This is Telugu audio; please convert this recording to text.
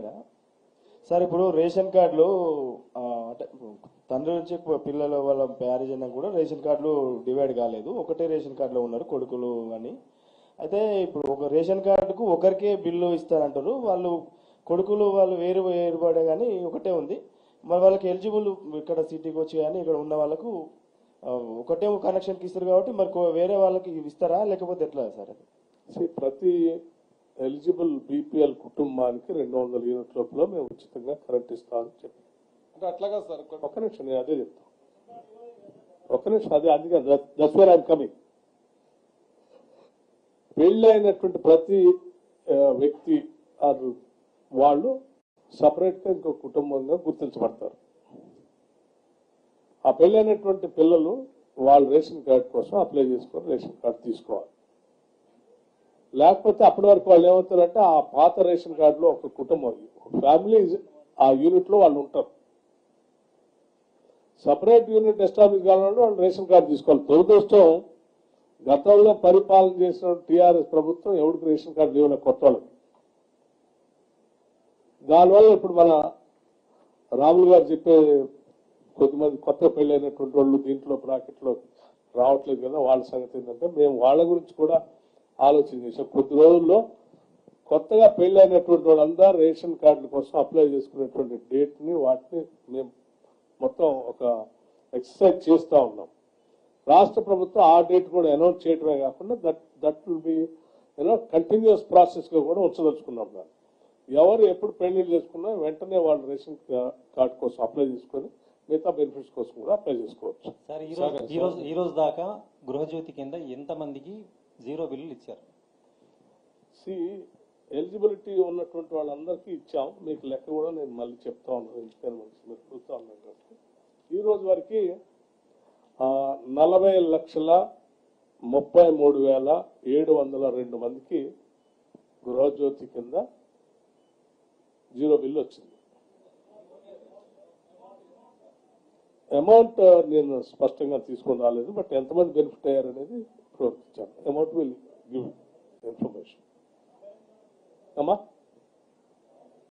ఇక్కడ సార్ ఇప్పుడు రేషన్ కార్డులు అంటే తండ్రి నుంచి పిల్లల వాళ్ళ మ్యారేజ్ అయినా కూడా రేషన్ కార్డులు డివైడ్ కాలేదు. ఒకటే రేషన్ కార్డులో ఉన్నారు కొడుకులు అని. అయితే ఇప్పుడు ఒక రేషన్ కార్డుకు ఒకరికే బిల్లు ఇస్తారంటారు వాళ్ళు కొడుకులు వాళ్ళు వేరు వేరుపడే కానీ ఒకటే ఉంది. మరి వాళ్ళకి ఎలిజిబుల్ ఇక్కడ సిటీకి వచ్చి కానీ ఇక్కడ ఉన్న వాళ్ళకు ఒకటే కనెక్షన్కి ఇస్తారు కాబట్టి మరి వేరే వాళ్ళకి ఇస్తారా? లేకపోతే ఎట్లా సార్ అది? ప్రతి ఎలిజిబుల్ బీపీఎల్ కుటుంబానికి రెండు వందల యూనిట్ లోపల మేము ఉచితంగా కరెంట్ ఇస్తామని చెప్పి అంటే అట్లాగా సార్ ఒక్క నిమిషం నేను అదే చెప్తాను ఒక్క నిమిషం అదే అందుకే దట్స్ వేర్ ఐఎమ్ కమింగ్ పెళ్ళైనటువంటి ప్రతి వ్యక్తి వాళ్ళు సపరేట్గా ఇంకో కుటుంబంగా గుర్తించబడతారు. ఆ పెళ్ళైనటువంటి పిల్లలు వాళ్ళు రేషన్ కార్డు కోసం అప్లై చేసుకొని రేషన్ కార్డు తీసుకోవాలి. లేకపోతే అప్పటి వరకు వాళ్ళు ఏమవుతారంటే ఆ పాత రేషన్ కార్డులో ఒక కుటుంబం ఫ్యామిలీ ఆ యూనిట్లో వాళ్ళు ఉంటారు. సపరేట్ యూనిట్ ఎస్టాబ్లిష్ కావాలంటే వాళ్ళు రేషన్ కార్డు తీసుకోవాలి. దురదృష్టం గతంలో పరిపాలన చేసిన టీఆర్ఎస్ ప్రభుత్వం ఎవరికి రేషన్ కార్డు లేవులే కొత్త వాళ్ళకి. దానివల్ల ఇప్పుడు మన రాములు గారు చెప్పే కొద్దిమంది కొత్త పెళ్ళైనటువంటి వాళ్ళు దీంట్లో బ్రాకెట్లో రావట్లేదు కదా వాళ్ళ సంగతి ఏంటంటే మేము వాళ్ళ గురించి కూడా ఆలోచన చేసాం కొద్ది రోజుల్లో కొత్తగా పెళ్ళైనటువంటి వాళ్ళందరూ రేషన్ కార్డుల కోసం అప్లై చేసుకునేటువంటి డేట్ని వాటిని మేము మొత్తం ఒక ఎక్సర్సైజ్ చేస్తూ ఉన్నాం. రాష్ట్ర ప్రభుత్వం ఆ డేట్ కూడా అనౌన్స్ చేయడమే కాకుండా that that will be you know continuous ప్రాసెస్గా కూడా ఉంచదలుచుకున్నాం దాన్ని ఎవరు ఎప్పుడు పెళ్ళిళ్ళు చేసుకున్నా వెంటనే వాళ్ళు రేషన్ కార్డు కోసం అప్లై చేసుకొని మిగతా బెనిఫిట్స్ కోసం కూడా అప్లై చేసుకోవచ్చు. సార్ ఈ రోజు దాకా గృహజ్యోతి కింద ఎంతమందికి జీరో బిల్లులు ఇచ్చారు. సి ఎలిజిబిలిటీ ఉన్నటువంటి వాళ్ళందరికీ ఇచ్చాం. మీకు లెక్క కూడా నేను మళ్ళీ చెప్తా ఉన్నాను ఎందుకని మీరు చూస్తా ఉన్నాను కాబట్టి. ఈ రోజు వరకు నలభై లక్షల ముప్పై మూడు వేల ఏడు వందల రెండు మందికి గృహజ్యోతి కింద జీరో బిల్లు వచ్చింది. అమౌంట్ నేను స్పష్టంగా తీసుకొని రాలేదు బట్ ఎంతమంది బెనిఫిట్ అయ్యారనేది And what will give?